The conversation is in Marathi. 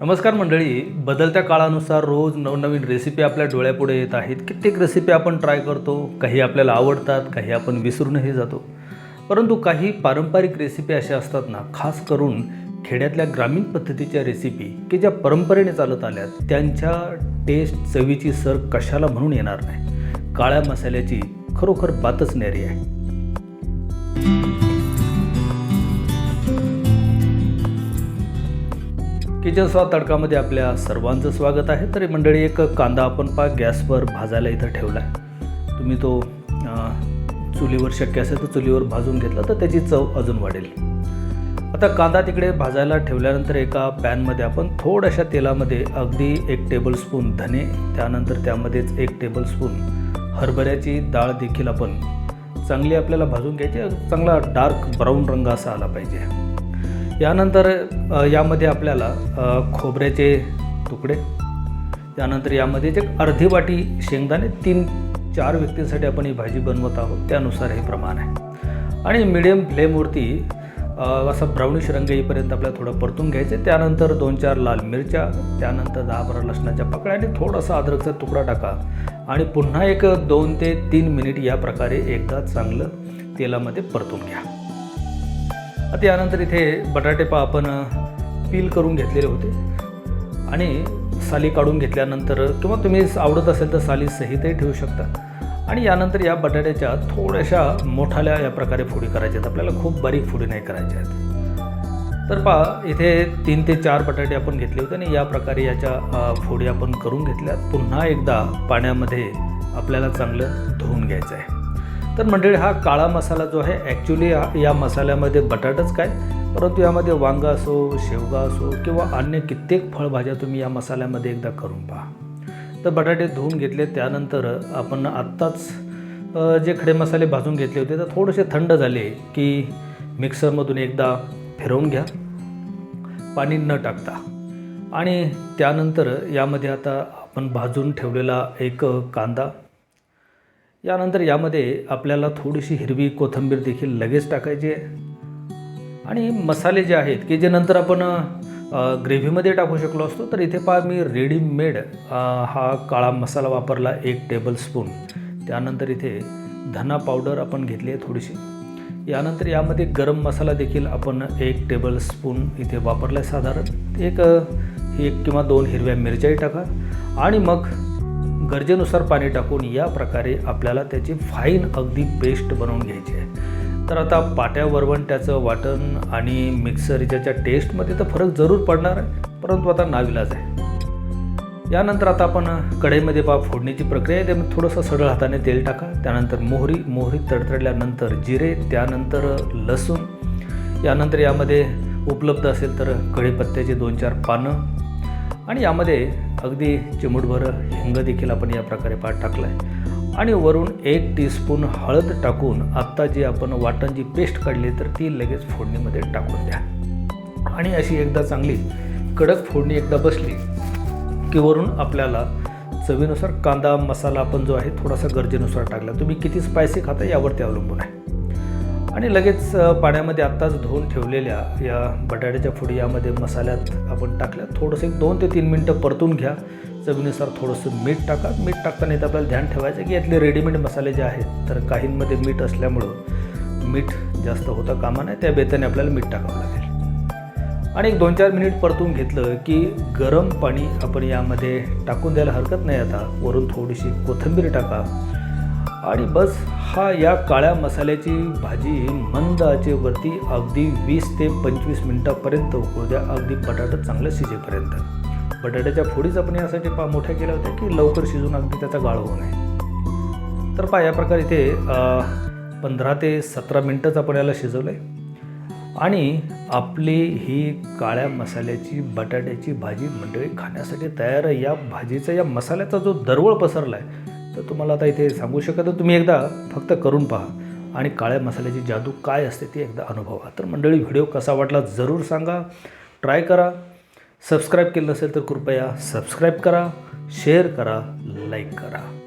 नमस्कार मंडळी. बदलत्या काळानुसार रोज नवनवीन रेसिपी आपल्या डोळ्यापुढे येत आहेत. कित्येक रेसिपी आपण ट्राय करतो. काही आपल्याला आवडतात काही आपण विसरूनही जातो. परंतु काही पारंपरिक रेसिपी अशा असतात ना खास करून खेड्यातल्या ग्रामीण पद्धतीच्या रेसिपी की ज्या परंपरेने चालत आल्यात. त्यांच्या टेस्ट चवीची सर कशाला म्हणून येणार नाही? काळ्या मसाल्याची खरोखर बातच न्यारी आहे. किचन स्वाद तडकामध्ये आपल्या सर्वांचं स्वागत आहे. तरी मंडळी एक कांदा आपण पा गॅसवर भाजायला इथं ठेवला आहे तुम्ही तो चुलीवर शक्य असेल तर चुलीवर भाजून घेतला तर त्याची चव अजून वाढेल. आता कांदा तिकडे भाजायला ठेवल्यानंतर एका पॅनमध्ये आपण थोड्याशा तेलामध्ये अगदी एक टेबलस्पून धने त्यानंतर त्यामध्येच एक टेबलस्पून हरभऱ्याची डाळ देखील आपण चांगली आपल्याला भाजून घ्यायची. चांगला डार्क ब्राऊन रंग असा आला पाहिजे. यानंतर यामध्ये आपल्याला खोबऱ्याचे तुकडे त्यानंतर यामध्ये जे अर्धी वाटी शेंगदाणे तीन चार व्यक्तींसाठी आपण ही भाजी बनवत आहोत त्यानुसार हे प्रमाण आहे. आणि मिडियम फ्लेमवरती अ, असा ब्राउनिश रंग येईपर्यंत आपल्याला थोडं परतून घ्यायचं त्यानंतर दोन चार लाल मिरच्या त्यानंतर दहा बारा लसणाच्या पकड्या आणि थोडासा अद्रकचा तुकडा टाका. आणि पुन्हा एक दोन ते तीन मिनिट या प्रकारे एकदा चांगलं तेलामध्ये परतून घ्या. आता यानंतर इथे बटाटे पा आपण पील करून घेतलेले होते. आणि साली काढून घेतल्यानंतर किंवा तुम्ही आवडत असेल तर साली सहितही ठेवू शकता. आणि यानंतर या बटाट्याच्या थोड्याशा मोठाल्या या प्रकारे फोडी करायच्या आहेत. आपल्याला खूप बारीक फोडी नाही करायच्या आहेत. तर पहा इथे तीन ते चार बटाटे आपण घेतले होते आणि या प्रकारे याच्या फोडी आपण करून घेतल्या. पुन्हा एकदा पाण्यामध्ये आपल्याला चांगलं धुवून घ्यायचं आहे. तर मंडळी हा काळा मसाला जो आहे ॲक्च्युली या मसाल्यामध्ये बटाटाच काय? परंतु यामध्ये वांगा असो शेवगा असो किंवा अन्य कित्येक फळभाज्या तुम्ही या मसाल्यामध्ये एकदा करून पहा. तर बटाटे धुवून घेतले त्यानंतर आपण आत्ताच जे खडे मसाले भाजून घेतले होते तर थोडेसे थंड झाले की मिक्सरमधून एकदा फिरवून घ्या. पाणी न टाकता. आणि त्यानंतर यामध्ये आता आपण भाजून ठेवलेला एक कांदा यानंतर यामध्ये आपल्याला थोडीशी हिरवी कोथिंबीर देखील लगेच टाकायची आहे. आणि मसाले जे आहेत की जे नंतर आपण ग्रेव्हीमध्ये टाकू शकलो असतो तर इथे पहा मी रेडीमेड हा काळा मसाला वापरला एक टेबलस्पून त्यानंतर इथे धना पावडर आपण घेतली आहे थोडीशी. यानंतर यामध्ये गरम मसाला देखील आपण एक टेबलस्पून इथे वापरला आहे साधारण. एक एक किंवा दोन हिरव्या मिरच्याही टाका. आणि मग गरजेनुसार पाणी टाकून या प्रकारे आपल्याला त्याची फाईन अगदी पेस्ट बनवून घ्यायची आहे. तर आता पाट्या वरवंट्याचं वाटण आणि मिक्सरच्या टेस्टमध्ये तर फरक जरूर पडणार आहे परंतु आता नाविलाज आहे. यानंतर आता आपण कढईमध्ये पा फोडणीची प्रक्रिया आहे त्यामध्ये थोडंसं सरळ हाताने तेल टाका त्यानंतर मोहरी मोहरी तडतडल्यानंतर जिरे त्यानंतर लसूण. यानंतर यामध्ये उपलब्ध असेल तर कढीपत्त्याचे दोन चार पानं. आणि यामध्ये अगदी चिमूटभर हिंग देखील आपण या प्रकारे पाठ टाकला आहे आणि वरून एक टीस्पून हळद टाकून आत्ता जी आपण वाटण जी पेस्ट काढली तर ती लगेच फोडणीमध्ये टाकून द्या. आणि अशी एकदा चांगली कडक फोडणी एकदा बसली की वरून आपल्याला चवीनुसार कांदा मसाला आपण जो आहे थोडासा गरजेनुसार टाकला. तुम्ही किती स्पायसी खाता यावरती अवलंबून आहे. आणि लगेच पाण्यामध्ये आत्ताच धुवून ठेवलेल्या या बटाट्याच्या फोडी यामध्ये मसाल्यात आपण टाकल्या. थोडंसं एक दोन ते तीन मिनटं परतून घ्या. चवीनुसार थोडंसं मीठ टाका. मीठ टाकताना इथं आपल्याला ध्यान ठेवायचं की यातले रेडीमेड मसाले जे आहेत तर काहींमध्ये मीठ असल्यामुळं मीठ जास्त होता कामा नाही त्या बेताने आपल्याला मीठ टाकावं लागेल. आणि एक दोन चार मिनिट परतून घेतलं की गरम पाणी आपण यामध्ये टाकून द्यायला हरकत नाही. आता वरून थोडीशी कोथिंबीर टाका. आणि बस हा या काळ्या मसाल्याची भाजी मंद आचेवरती अगदी वीस ते पंचवीस मिनटापर्यंत उकळू द्या अगदी बटाटा चांगलं शिजेपर्यंत. बटाट्याच्या फोडीच आपण यासाठी पा मोठ्या केल्या होत्या की लवकर शिजून अगदी त्याचा गाळ होऊ नये. तर पा या प्रकारे इथे पंधरा ते सतरा मिनटंच आपण याला शिजवलं आहे आणि आपली ही काळ्या मसाल्याची बटाट्याची भाजी मंडळी खाण्यासाठी तयार आहे. या भाजीचा या मसाल्याचा जो दरवळ पसरला आहे तर तुम्हाला आता इथे सांगू शकत तुम्ही एकदा फक्त करून पहा. आणि काळ्या मसाल्याची जादू काय असते ती एकदा अनुभवा. तर मंडळी व्हिडिओ कसा वाटला जरूर सांगा. ट्राय करा. सबस्क्राईब केलं नसेल तर कृपया सबस्क्राईब करा. शेअर करा. लाईक करा.